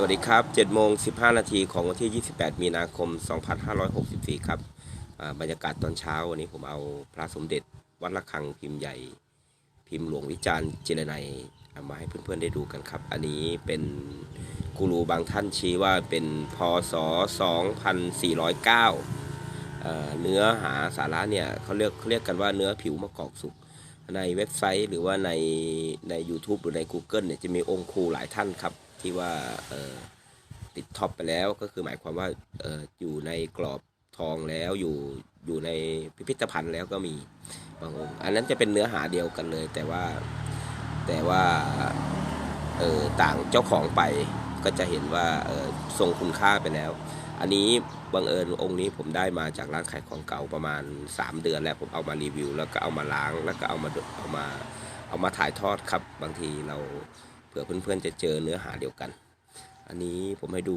สวัสดีครับ7โมง15 นาทีของวันที่ 28 มีนาคม 2564 ครับอ่าบรรยากาศตอนเช้าวันนี้ผมเอาพระสมเด็จวัดระฆังพิมพ์ใหญ่ พิมพ์หลวงวิจารณ์เจรไนเอามาให้เพื่อนๆได้ดูกันครับ อันนี้เป็นกูรูบางท่านชี้ว่าเป็นพศ 2409เอ่อเนื้อหาสาระเนี่ยเขาเรียกเขาเรียกกันว่าเนื้อผิวมะกอกสุก ในเว็บไซต์หรือว่าในใน YouTube หรือใน Google เนี่ยจะมีองค์ครูหลายท่านครับ ที่ว่าติดท็อปไปแล้วก็คือหมายความว่าอออยู่ในกรอบทองแล้วอยู่อยู่ในพิพิธภัณฑ์แล้วก็มีบางองค์อันนั้นจะเป็นเนื้อหาเดียวกันเลย แต่ว่าแต่ว่าเออต่างเจ้าของไปก็จะเห็นว่าเออทรงคุณค่าไปแล้ว อันนี้บังเอิญองค์นี้ผมได้มาจากร้านขายของเก่าประมาณ 3 เดือนแล้วผมเอามารีวิว แล้วก็เอามาล้างแล้วก็เอามาเอามาเอามาถ่ายทอดครับบางทีเรา ผื่อเพื่อนๆจะเจอเนื้อหาเดียวกัน อันนี้ผมให้ดู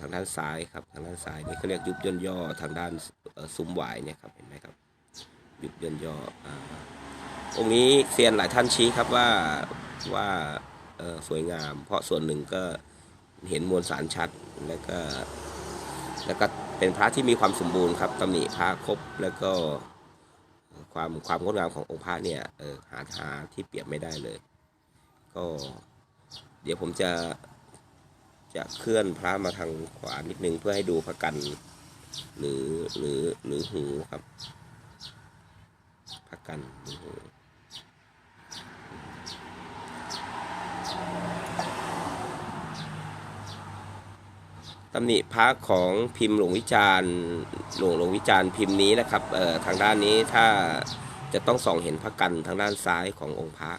ทางด้านซ้ายครับทางด้านซ้ายนี่เขาเรียกยุบย่นย่อทางด้านซุ้มหวายเนี่ยครับเห็นไหมครับยุบย่นย่อองค์นี้เซียนหลายท่านชี้ครับว่าว่าสวยงาม เพราะส่วนหนึ่งก็เห็นมวลสารชัดแล้วก็แล้วก็เป็นพระที่มีความสมบูรณ์ครับตำหนิพระครบแล้วก็ความความงดงามขององค์พระเนี่ยหาหาที่เปรียบไม่ได้เลย ก็ เดี๋ยวผมจะจะเคลื่อนพระมาทางขวานิดนึงเพื่อให้ดูพระกัน หรือหรือหรือหูครับพระกันหรือหูตำหนิพระของพิมพ์หลวงวิจารณ์หลวงหลวงวิจารณ์พิมพ์นี้นะครับเอ่อทางด้านนี้ถ้าจะต้องส่องเห็นพระกันทางด้านซ้ายขององค์พระ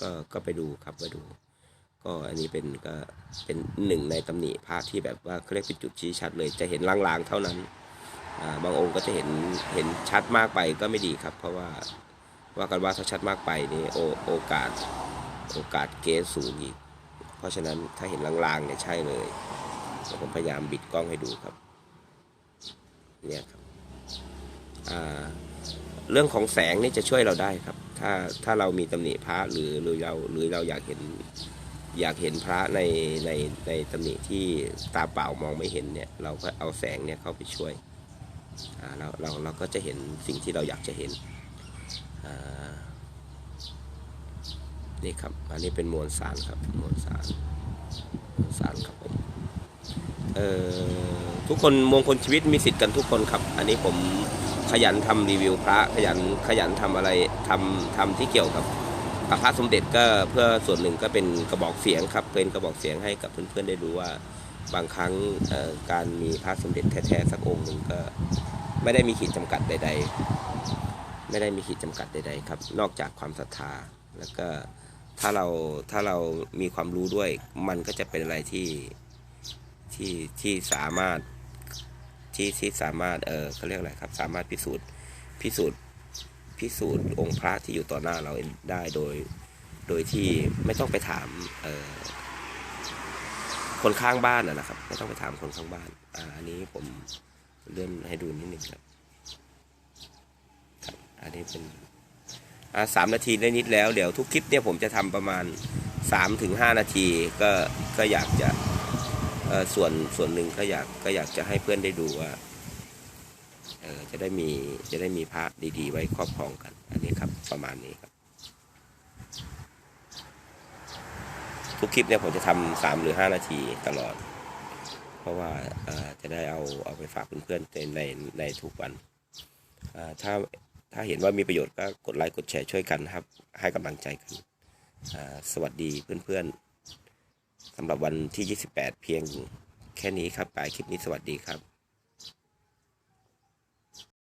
ก็ก็ไปดูครับไปดู ก็อันนี้เป็นก็เป็นหนึ่งในตำหนิพระที่แบบว่าเขาเรียกเป็นจุดชี้ชัดเลย จะเห็นลางๆเท่านั้นบางองค์ก็จะเห็นเห็นชัดมากไปก็ไม่ดีครับ เพราะว่าว่ากันว่าถ้าชัดมากไปนี่โอโอกาสโอกาสเกสสูงอีก เพราะฉะนั้นถ้าเห็นลางๆเนี่ยใช่เลยผมพยายามบิดกล้องให้ดูครับเนี่ยครับเรื่องของแสงนี่จะช่วยเราได้ครับ ถ้าถ้าเรามีตำหนิพระหรือหรือเราหรือเราอยากเห็น อยากเห็นพระในในในตำหนิที่ตาเปล่ามองไม่เห็นเนี่ยเราก็เอาแสงเนี่ยเข้าไปช่วยเราเราเราก็จะเห็นสิ่งที่เราอยากจะเห็นนี่ครับอันนี้เป็นมวลสารครับมวลสารมวลสารครับผมเอ่อทุกคนมงคลชีวิตมีสิทธิ์กันทุกคนครับ อันนี้ผมขยันทำรีวิวพระขยันขยันทำอะไรทำทำที่เกี่ยวกับ กับพระสมเด็จก็เพื่อส่วนหนึ่งก็เป็นกระบอกเสียงครับเป็นกระบอกเสียงให้กับเพื่อนๆได้รู้ว่าบางครั้งการมีพระสมเด็จแท้ๆสักองค์หนึ่งก็ไม่ได้มีขีดจำกัดใด ๆ ไม่ได้มีขีดจำกัดใด ๆ ครับ นอกจากความศรัทธาแล้วก็ถ้าเราถ้าเรามีความรู้ด้วย มันก็จะเป็นอะไรที่ที่ที่สามารถที่ที่สามารถเออเขาเรียกอะไรครับ สามารถพิสูจน์พิสูจน์ พิสูจน์องค์พระที่อยู่ต่อหน้าเราได้โดย โดยที่ไม่ต้องไปถามคนข้างบ้านนะครับ ไม่ต้องไปถามคนข้างบ้านอ่าอันนี้ผมเลื่อนให้ดูนิดนึงครับครับ อันนี้เป็นอ่าสามนาทีได้นิดแล้ว เดี๋ยวทุกคลิปเนี่ยผมจะทำประมาณสามถึงห้านาทีก็ก็อยากจะส่วนส่วนหนึ่งก็อยากก็อยากจะให้เพื่อนได้ดูว่า เออจะได้มีจะได้มีพระดีๆ ไว้ครอบครองกัน อันนี้ครับประมาณนี้ครับ ทุกคลิปเนี่ยผมจะทำสามหรือห้านาทีตลอด เพราะว่าจะได้เอาเอาไปฝากเพื่อนๆในในในทุกวันถ้าถ้าเห็นว่ามีประโยชน์ก็กดไลค์กดแชร์ช่วยกันครับ ให้กำลังใจกัน สวัสดีเพื่อนๆสำหรับวันที่ 28 เพียงแค่นี้ครับปลายคลิปนี้สวัสดีครับ